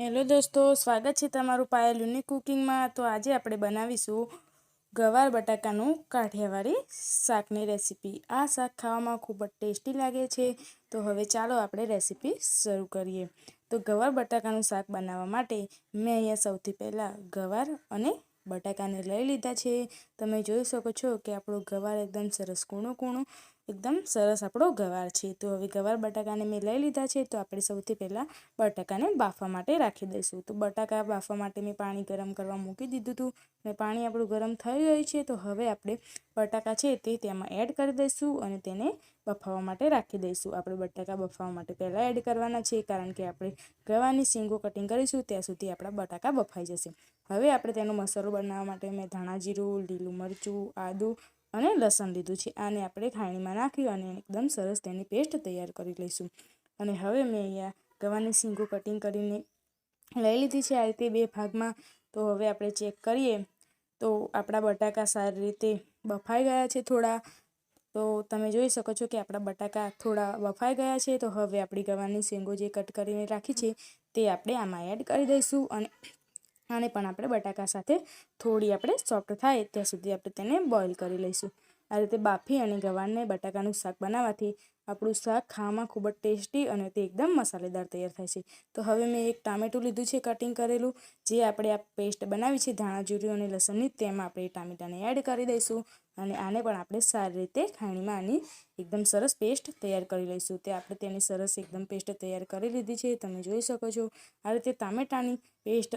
Hello દોસ્તો, સ્વાગત છે તમારું પાયલ યુનિક કુકિંગમાં. તો આજે આપણે બનાવીશું ગવાર બટાકાનું કાઠિયાવાડી શાકની રેસીપી. આ શાક ખાવામાં ખૂબ જ ટેસ્ટી લાગે છે. તો હવે ચાલો આપણે રેસીપી શરૂ કરીએ. તો ગવાર બટાકાનું શાક બનાવવા માટે મેં અહીંયા સૌથી પહેલાં ગવાર અને બટાકાને લઈ લીધા છે. તમે જોઈ શકો છો કે આપણો ગવાર એકદમ સરસ કૂણો કૂણું એકદમ સરસ આપણો ગવાર છે. તો હવે ગવાર બટાકાને મેં લઈ લીધા છે. તો આપણે સૌથી પહેલાં બટાકાને બાફવા માટે રાખી દઈશું. તો બટાકા બાફવા માટે મેં પાણી ગરમ કરવા મૂકી દીધું હતું. અને પાણી આપણું ગરમ થઈ ગયું છે. તો હવે આપણે બટાકા છે તે તેમાં એડ કરી દઈશું અને તેને બફાવવા માટે રાખી દઈશું. આપણે બટાકા બફાવવા માટે પહેલાં એડ કરવાના છે. કારણ કે આપણે ગવાની શીંગો કટિંગ કરીશું ત્યાં સુધી આપણા બટાકા બફાઈ જશે. હવે આપણે તેનો મસાલો બનાવવા માટે મેં ધાણા જીરું, લીલું મરચું, આદું અને લસણ લીધું છે. આને આપણે ખાણીમાં નાખી અને એકદમ સરસ તેની પેસ્ટ તૈયાર કરી લઈશું. અને હવે મેં અહીંયા ગવાની શીંગો કટિંગ કરીને લઈ લીધી છે આ રીતે બે ભાગમાં. તો હવે આપણે ચેક કરીએ. તો આપણા બટાકા સારી રીતે બફાઈ ગયા છે થોડા. તો તમે જોઈ શકો છો કે આપણા બટાકા થોડા બફાઈ ગયા છે. તો હવે આપણી ગવાની શીંગો જે કટ કરીને રાખી છે તે આપણે આમાં એડ કરી દઈશું. અને આને પણ આપણે બટાકા સાથે થોડી આપણે સોફ્ટ થાય ત્યાં સુધી આપણે તેને બોઇલ કરી લઈશું. આ રીતે બાફી અને ગવારને બટાકાનું શાક બનાવવાથી આપણું શાક ખાવામાં ખૂબ જ ટેસ્ટી અને તે એકદમ મસાલેદાર તૈયાર થાય છે. તો હવે મેં એક ટામેટું લીધું છે કટિંગ કરેલું. જે આપણે આ પેસ્ટ બનાવી છે ધાણા જીરું અને લસણની તેમાં આપણે ટામેટાને એડ કરી દઈશું અને આને પણ આપણે સારી રીતે ખાણીમાં આની એકદમ સરસ પેસ્ટ તૈયાર કરી લઈશું. તે આપણે તેની સરસ એકદમ પેસ્ટ તૈયાર કરી લીધી છે. તમે જોઈ શકો છો આ રીતે ટામેટાની પેસ્ટ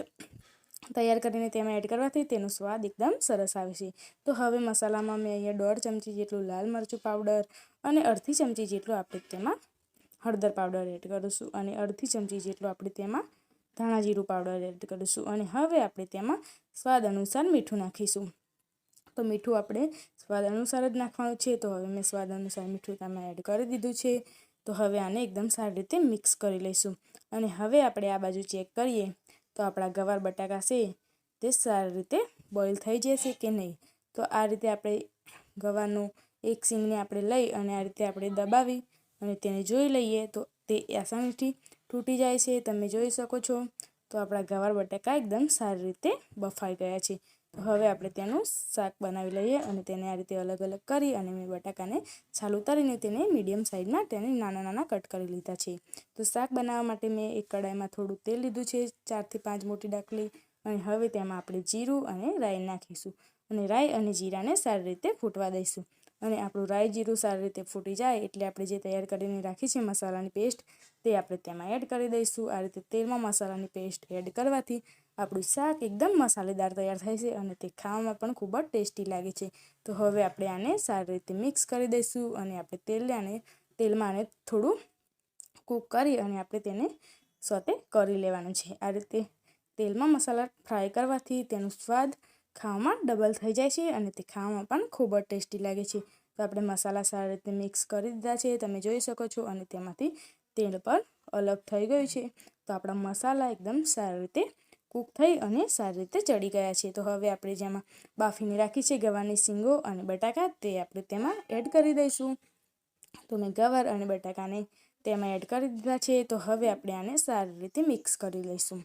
તૈયાર કરીને તેમાં એડ કરવાથી તેનો સ્વાદ એકદમ સરસ આવે છે. તો હવે મસાલામાં મેં અહીંયા દોઢ ચમચી જેટલું લાલ મરચું પાવડર અને અડધી ચમચી જેટલું આપણે તેમાં હળદર પાવડર એડ કરીશું અને અડધી ચમચી જેટલું આપણે તેમાં ધાણા જીરું પાવડર એડ કરીશું અને હવે આપણે તેમાં સ્વાદ અનુસાર મીઠું નાખીશું. તો મીઠું આપણે સ્વાદ અનુસાર જ નાખવાનું છે. તો હવે મેં સ્વાદ અનુસાર મીઠું તેમાં એડ કરી દીધું છે. તો હવે આને એકદમ સારી રીતે મિક્સ કરી લઈશું. અને હવે આપણે આ બાજુ ચેક કરીએ. તો આપણા ગવાર બટાકા છે તે સારી રીતે બોઇલ થઈ જશે કે નહીં? તો આ રીતે આપણે ગવારનું એક સીંગને આપણે લઈ અને આ રીતે આપણે દબાવી અને તેને જોઈ લઈએ તો તે આસાનીથી તૂટી જાય છે. તમે જોઈ શકો છો તો આપણા ગવાર બટાકા એકદમ સારી રીતે બફાઈ ગયા છે. હવે આપણે તેનું શાક બનાવી લઈએ અને તેને આ રીતે અલગ અલગ કરી અને મેં બટાકાને છાલ ઉતારીને તેને મીડિયમ સાઇઝમાં તેને નાના નાના કટ કરી લીધા છે. તો શાક બનાવવા માટે મેં એક કડાઈમાં થોડું તેલ લીધું છે, ચારથી પાંચ મોટી ડાકલી અને હવે તેમાં આપણે જીરું અને રાઈ નાખીશું અને રાઈ અને જીરાને સારી રીતે ફૂટવા દઈશું. અને આપણું રાઈ જીરું સારી રીતે ફૂટી જાય એટલે આપણે જે તૈયાર કરીને રાખી છે મસાલાની પેસ્ટ તે આપણે તેમાં એડ કરી દઈશું. આ રીતે તેલમાં મસાલાની પેસ્ટ એડ કરવાથી આપણું શાક એકદમ મસાલેદાર તૈયાર થાય છે અને તે ખાવામાં પણ ખૂબ જ ટેસ્ટી લાગે છે. તો હવે આપણે આને સારી રીતે મિક્સ કરી દઈશું અને આપણે તેલ આને તેલમાં આને થોડું કૂક કરી અને આપણે તેને સોતે કરી લેવાનું છે. આ રીતે તેલમાં મસાલા ફ્રાય કરવાથી તેનો સ્વાદ ખાવામાં ડબલ થઈ જાય છે અને તે ખાવામાં પણ ખૂબ જ ટેસ્ટી લાગે છે. તો આપણે મસાલા સારી રીતે મિક્સ કરી દીધા છે, તમે જોઈ શકો છો અને તેમાંથી તેલ પણ અલગ થઈ ગયું છે. તો આપણા મસાલા એકદમ સારી રીતે કૂક થઈ અને સારી રીતે ચડી ગયા છે તો હવે આપણે જેમાં બાફીને રાખી છે ગવાની શીંગો અને બટાકા, તે આપણે તેમાં એડ કરી દઈશું. તો મેં ગવાર અને બટાકાને તેમાં એડ કરી દીધા છે. તો હવે આપણે આને સારી રીતે મિક્સ કરી લઈશું.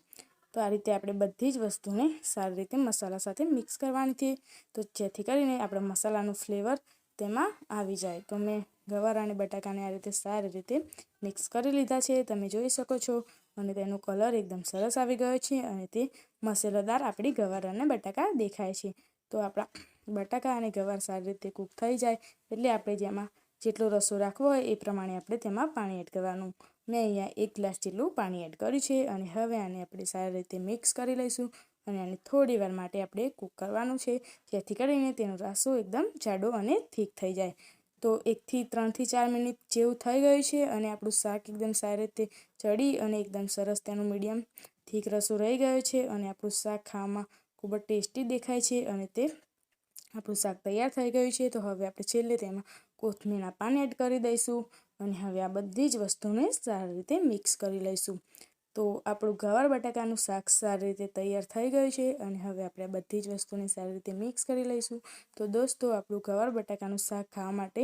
તો આ રીતે આપણે બધી જ વસ્તુને સારી રીતે મસાલા સાથે મિક્સ કરવાની છે. તો જેથી કરીને આપણા મસાલાનું ફ્લેવર તેમાં આવી જાય. તો મેં ગવાર અને બટાકાને આ રીતે સારી રીતે મિક્સ કરી લીધા છે. તમે જોઈ શકો છો અને તેનો કલર એકદમ સરસ આવી ગયો છે અને તે મસાલેદાર આપણી ગવાર અને બટાકા દેખાય છે. તો આપણા બટાકા અને ગવાર સારી રીતે કૂક થઈ જાય એટલે આપણે જેમાં જેટલો રસો રાખવો હોય એ પ્રમાણે આપણે તેમાં પાણી એડ કરવાનું. મેં અહીંયા એક ગ્લાસ જેટલું પાણી એડ કર્યું છે અને હવે આને આપણે સારી રીતે મિક્સ કરી લઈશું અને આને થોડી વાર માટે આપણે કૂક કરવાનું છે. જેથી કરીને તેનો રસો એકદમ જાડો અને થીક થઈ જાય. તો એકથી ત્રણથી ચાર મિનિટ જેવું થઈ ગયું છે અને આપણું શાક એકદમ સારી રીતે ચડી અને એકદમ સરસ તેનું મીડિયમ થીક રસો રહી ગયો છે અને આપણું શાક ખાવામાં ખૂબ જ ટેસ્ટી દેખાય છે અને તે આપણું શાક તૈયાર થઈ ગયું છે. તો હવે આપણે છેલ્લે તેમાં કોથમીરના પાન એડ કરી દઈશું અને હવે આ બધી જ વસ્તુને સારી રીતે મિક્સ કરી લઈશું. તો આપણું ગવાર બટાકાનું શાક સારી રીતે તૈયાર થઈ ગયું છે અને હવે આપણે બધી જ વસ્તુને સારી રીતે મિક્સ કરી લઈશું. તો દોસ્તો, આપણું ગવાર બટાકાનું શાક ખાવા માટે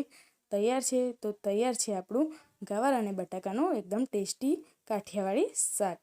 તૈયાર છે. તો તૈયાર છે આપણું ગવાર અને બટાકાનું એકદમ ટેસ્ટી કાઠિયાવાડી શાક.